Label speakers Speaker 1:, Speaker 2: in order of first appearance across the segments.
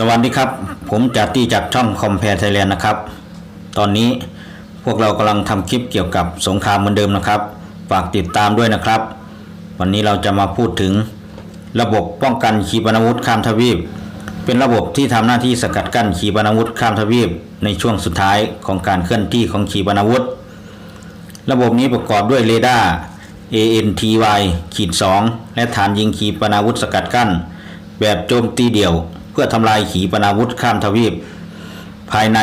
Speaker 1: สวัสดีครับ ผมจาตีจากช่องคอมแพร์ไทยแลนด์นะครับ ตอนนี้พวกเรากำลังทำคลิปเกี่ยวกับสงครามเหมือนเดิมนะครับ ฝากติดตามด้วยนะครับ วันนี้เราจะมาพูดถึง ระบบป้องกันขีปนาวุธข้ามทวีป เป็นระบบที่ทำหน้าที่สกัดกั้นขีปนาวุธข้ามทวีป ในช่วงสุดท้ายของการเคลื่อนที่ของขีปนาวุธ ระบบนี้ประกอบด้วยเรดาร์ ANTY ขีด2และฐานยิงขีปนาวุธสกัดกั้น แบบโจมตีเดี่ยว พื่อทำลายขีปนาวุธข้ามทวีป ภายใน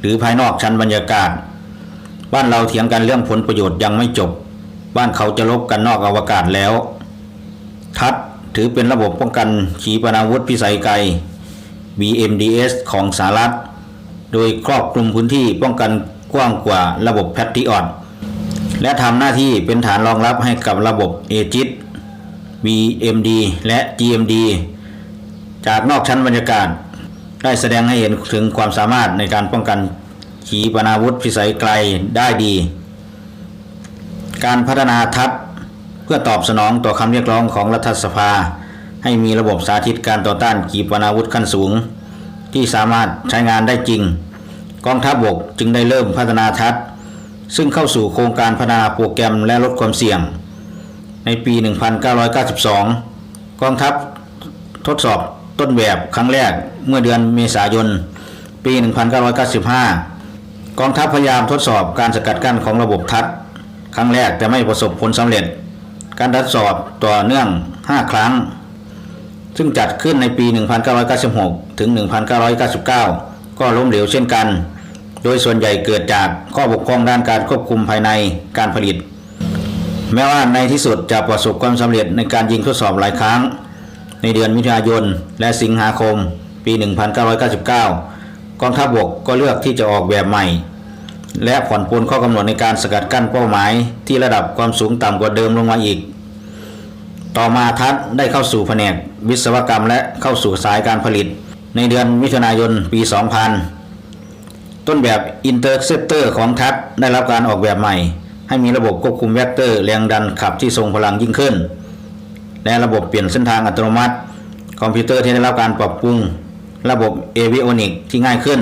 Speaker 1: หรือภายนอกชั้นบรรยากาศ บ้านเราเถียงกันเรื่องผลประโยชน์ยังไม่จบ บ้านเขาจะลบกันนอกอวกาศแล้ว ทัดถือเป็นระบบป้องกันขีปนาวุธพิสัยไกล BMDS ของสหรัฐ โดยครอบคลุมพื้นที่ป้องกันกว้างกว่าระบบแพทริออตและทำหน้าที่เป็นฐานรองรับให้กับระบบเอจิต BMD และ GMD จากนอกชั้นบรรยากาศ ได้แสดงให้เห็นถึงความสามารถในการป้องกันขีปนาวุธพิสัยไกลได้ดี การพัฒนาทัพเพื่อตอบสนองต่อคำเรียกร้องของรัฐสภา ให้มีระบบสาธิตการต่อต้านขีปนาวุธขั้นสูง ที่สามารถใช้งานได้จริง กองทัพบบกจึงได้เริ่มพัฒนาทัพซึ่งเข้าสู่โครงการพัฒนาโปรแกรมและลดความเสี่ยง ในปี 1992 กองทัพทดสอบ ต้นแบบครั้งแรกเมื่อเดือนเมษายน ปี 1995 กองทัพพยายามทดสอบการสกัดกั้นของระบบทัศน์ครั้งแรกแต่ไม่ประสบผลสำเร็จ การทดสอบต่อเนื่อง 5 ครั้ง ซึ่งจัดขึ้นในปี 1996 ถึง 1999 ก็ล้มเหลวเช่นกัน โดยส่วนใหญ่เกิดจากข้อบกพร่องด้านการควบคุมภายในการผลิต แม้ว่าในที่สุดจะประสบความสำเร็จในการยิงทดสอบหลายครั้ง ในเดือนมิถุนายน และสิงหาคม ปี 1999 กองทัพบบกก็เลือกที่จะออกแบบใหม่ และผ่อนปลนข้อกำหนดในการสกัดกั้นเป้าหมาย ที่ระดับความสูงต่ำกว่าเดิมลงมาอีก ต่อมาทัศได้เข้าสู่แผนกวิศวกรรมและเข้าสู่สายการผลิต ในเดือนมิถุนายนปี 2000 ต้นแบบ Interceptor ของทัศได้รับการออกแบบใหม่ ให้มีระบบควบคุมแวกเตอร์แรงดันขับที่ทรงพลังยิ่งขึ้น และระบบเปลี่ยนเส้นทางอัตโนมัติ คอมพิวเตอร์ที่ได้รับการปรับปรุง ระบบเอวิโอนิกที่ง่ายขึ้น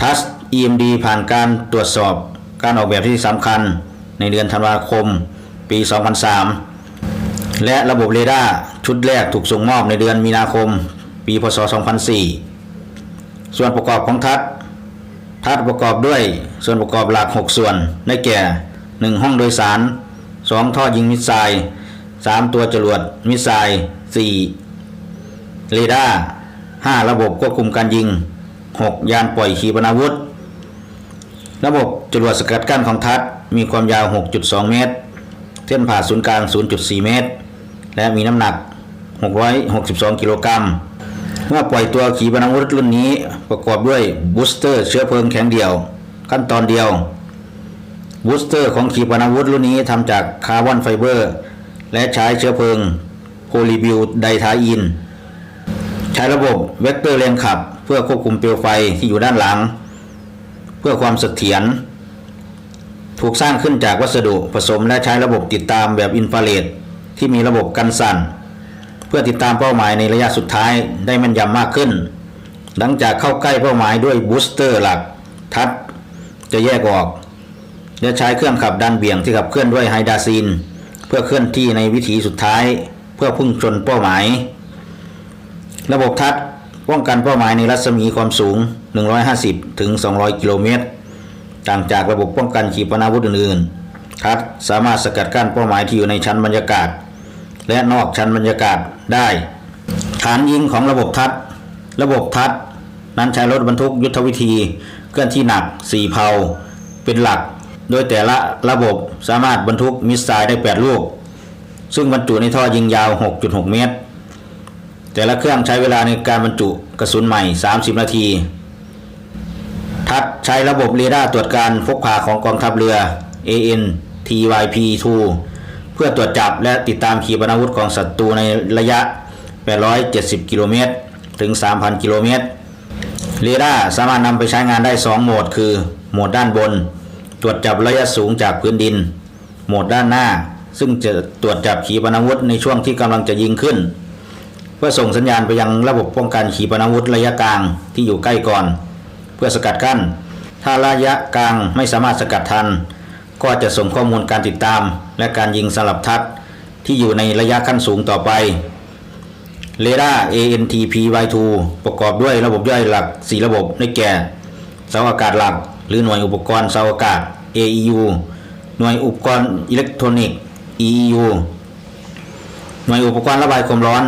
Speaker 1: ทัส EMD ผ่านการตรวจสอบการออกแบบที่สำคัญในเดือนธันวาคมปี 2003 และระบบเรดาร์ชุดแรกถูกส่งมอบในเดือนมีนาคม ปี พศ 2004 ส่วนประกอบของทัศทัศประกอบด้วยส่วนประกอบหลัก 6 ส่วน ได้แก่ 1 ห้องโดยสาร 2 ท่อยิงมิสไซล์ 3ตัวจรวดมิสไซล์4เรดาร์5ระบบควบคุมการยิง6ยานปล่อยขีปนาวุธ ระบบจรวดสกัดกั้นของทัศมีความยาว 6.2 เมตร เส้นผ่าศูนย์กลาง 0.4 เมตร และมีน้ำหนัก 662 กิโลกรัมเมื่อปล่อยตัวขีปนาวุธรุ่นนี้ประกอบด้วยบูสเตอร์เชื้อเพลิงแข็งเดี่ยว ขั้นตอนเดียวบูสเตอร์ของขีปนาวุธรุ่นนี้ทำจากคาร์บอนไฟเบอร์ และใช้เชื้อเพลิงโพลีบิวไดไทอิน ใช้ระบบเวกเตอร์แรงขับ เพื่อควบคุมเปลวไฟที่อยู่ด้านหลัง เพื่อความเสถียรถูกสร้างขึ้นจากวัสดุผสมและใช้ระบบติดตามแบบอินฟราเรดที่มีระบบกันสั่น เพื่อติดตามเป้าหมายในระยะสุดท้ายได้แม่นยำมากขึ้น หลังจากเข้าใกล้เป้าหมายด้วยบูสเตอร์หลัก ทัดจะแยกออก และใช้เครื่องขับดันเบี่ยงที่ขับเคลื่อนด้วยไฮดราซีน เพื่อเคลื่อนที่ในวิถีสุดท้าย เพื่อพุ่งชนเป้าหมาย ระบบทัดป้องกันเป้าหมายในรัศมีความสูง 150 ถึง 200 กิโลเมตร ต่างจากระบบป้องกันขีปนาวุธอื่นๆ ทัดสามารถสกัดกั้นเป้าหมายที่อยู่ในชั้นบรรยากาศ และนอกชั้นบรรยากาศได้ ฐานยิงของระบบทัดระบบทัดนั้นใช้รถบรรทุกยุทธวิธี เคลื่อนที่หนัก 4 เพาเป็นหลัก โดยแต่ละระบบสามารถบรรทุกมิสไซล์ได้ 8 ลูก ซึ่งบรรจุในท่อยิงยาว 6.6 เมตร แต่ละเครื่องใช้เวลาในการบรรจุกระสุนใหม่ 30 นาที ทัดใช้ระบบเรดาร์ตรวจการพกพาของกองทัพเรือ AN TYP-2 เพื่อตรวจจับและติดตามขีปนาวุธของศัตรูในระยะ 870 กิโลเมตร ถึง 3,000 กิโลเมตร เรดาร์สามารถนำไปใช้งานได้ 2 โหมด คือ โหมดด้านบน ตรวจจับระยะสูงจากพื้นดิน โหมดด้านหน้า ซึ่งจะตรวจจับขีปนาวุธในช่วงที่กำลังจะยิงขึ้น เพื่อส่งสัญญาณไปยังระบบป้องกันขีปนาวุธระยะกลางที่อยู่ใกล้ก่อน เพื่อสกัดกั้น ถ้าระยะกลางไม่สามารถสกัดทัน ก็จะส่งข้อมูลการติดตาม และการยิงสลับทัศที่อยู่ในระยะขั้นสูงต่อไปเรดาร์ ANTPY2 ประกอบด้วยระบบย่อยหลัก 4 ระบบได้แก่เสาอากาศหลัก หรือหน่วยอุปกรณ์เสาอากาศ AEU หน่วยอุปกรณ์อิเล็กทรอนิกส์ EEU หน่วยอุปกรณ์ระบายความร้อน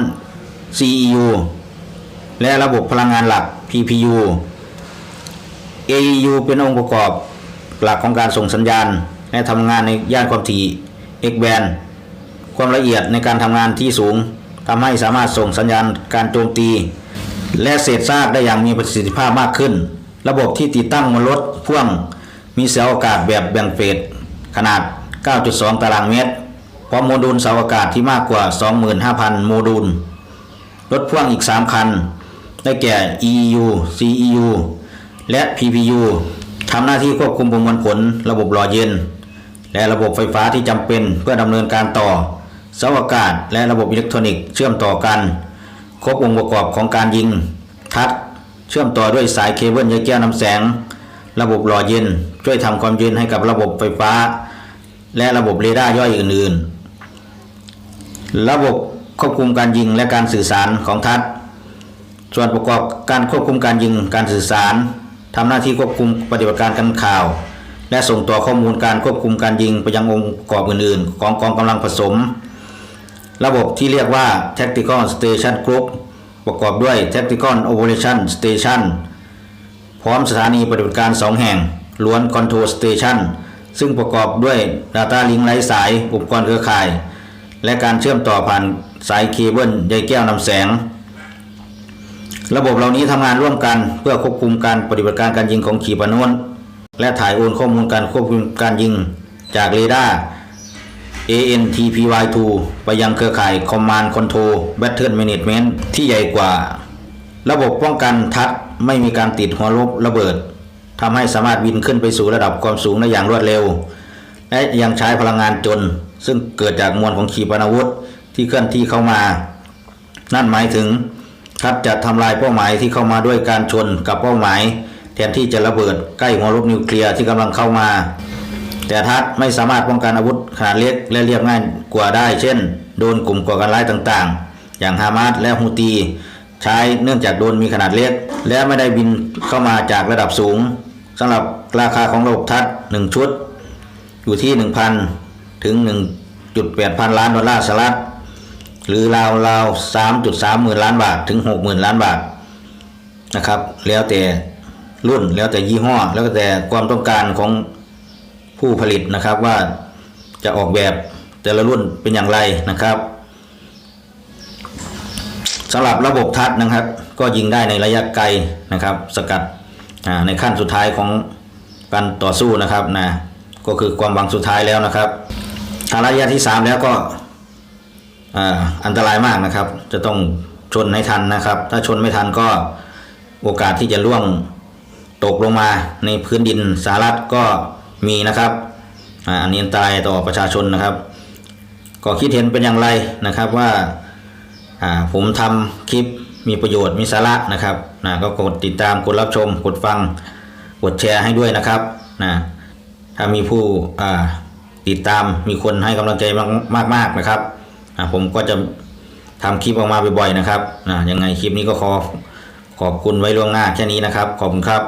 Speaker 1: CEU และระบบพลังงานหลัก PPU AEU เป็นองค์ประกอบหลักของการส่งสัญญาณ และทำงานในย่านความถี่ X band ความละเอียดในการทำงานที่สูงทำให้สามารถส่งสัญญาณการโจมตี และเศษซากได้อย่างมีประสิทธิภาพมากขึ้น ระบบที่ติดตั้งบนรถพ่วง มีเสาอากาศแบบแบ่งเฟสขนาด 9.2 ตารางเมตรพร้อมโมดูลเสาอากาศที่มากกว่า 25,000 โมดูล รถพ่วงอีก 3 คัน ได้แก่ EEU CEU และ PPU ทำหน้าที่ควบคุมประมวลผลระบบหล่อเย็น และระบบไฟฟ้าที่จำเป็นเพื่อดำเนินการต่อเสาอากาศและระบบอิเล็กทรอนิกส์เชื่อมต่อกัน ครบองค์ประกอบของการยิง ทัด เชื่อมต่อด้วยสายเคเบิลใยแก้วน้ำแสง ระบบหล่อเย็น ช่วยทำความเย็นให้กับระบบไฟฟ้า และระบบเรดาร์ย่อยอื่น ๆ ระบบควบคุมการยิงและการสื่อสารของทัดส่วนประกอบการควบคุมการยิงการสื่อสารทำหน้าที่ควบคุมปฏิบัติการการข่าว และส่งต่อข้อมูลการควบคุมการยิงไปยังองค์ประกอบอื่น ๆ ของกองกำลังผสม ระบบที่เรียกว่า Tactical Station Group ประกอบด้วย Tactical Operation Station พร้อมสถานีปฏิบัติการ 2 แห่ง ล้วน Control Station ซึ่งประกอบด้วย Data Link ไร้สายอุปกรณ์เครือข่าย และการเชื่อมต่อผ่านสายเคเบิลใยแก้วนำแสง ระบบเหล่านี้ทำงานร่วมกันเพื่อควบคุมการปฏิบัติการการยิงของขีปนาวุธและถ่ายโอนข้อมูลการควบคุมการยิงจากเรดาร์ ANTPY2 ไปยังเครือข่าย Command Control Battle Management ที่ใหญ่กว่า ระบบป้องกันทัดไม่มีการติดหัวลบระเบิดทำให้สามารถบินขึ้นไปสู่ระดับความสูงได้อย่างรวดเร็ว และยังใช้พลังงานจน ซึ่งเกิดจากมวลของขีปนาวุธที่เคลื่อนที่เข้ามา นั่นหมายถึงทัดจะทำลายเป้าหมายที่เข้ามาด้วยการชนกับเป้าหมาย แทนที่จะระเบิดใกล้หัวรบนิวเคลียร์ที่กำลังเข้ามา แต่ทัดไม่สามารถป้องกันอาวุธขนาดเล็กและเรียบง่ายกว่าได้ เช่น โดนกลุ่มก่อการร้ายต่างๆ อย่างฮามาสและฮูตีใช้เนื่องจากโดนมีขนาดเล็ก และไม่ได้บินเข้ามาจากระดับสูงสำหรับราคาของระบบทัดหนึ่งชุด อยู่ที่ 1,000 ถึง 1.8 พันล้านดอลลาร์สหรัฐหรือราวราว3.3หมื่นล้านบาทถึง6หมื่นล้านบาทนะครับแล้วแต่รุ่นแล้วแต่ยี่ห้อ แล้วแต่ความต้องการของ ผู้ผลิตนะครับว่าจะออกแบบแต่ละรุ่นเป็นอย่างไรนะครับสำหรับระบบทัดนะครับ ก็ยิงได้ในระยะไกลนะครับ สกัดในขั้นสุดท้ายของการต่อสู้นะครับนะก็คือความหวังสุดท้ายแล้วนะครับทาระยะที่ 3 แล้วก็ออันตรายมากนะครับ จะต้องชนให้ทันนะครับ ถ้าชนไม่ทันก็โอกาสที่จะล่วงตกลงมาในพื้นดินสหรัฐก็ มีนะครับอันนี้อันตรายต่อประชาชนนะครับ ก็คิดเห็นเป็นอย่างไรนะครับว่าผมทำคลิปมีประโยชน์มีสาระนะครับนะก็กดติดตามกดรับชม กดฟัง กดแชร์ให้ด้วยนะครับนะถ้ามีผู้ติดตามมีคนให้กำลังใจมากมากๆนะครับอะผมก็จะทำคลิปออกมาบ่อยๆนะครับอะยังไงคลิปนี้ก็ขอขอบคุณไว้ล่วงหน้าแค่นี้นะครับ ขอบคุณครับ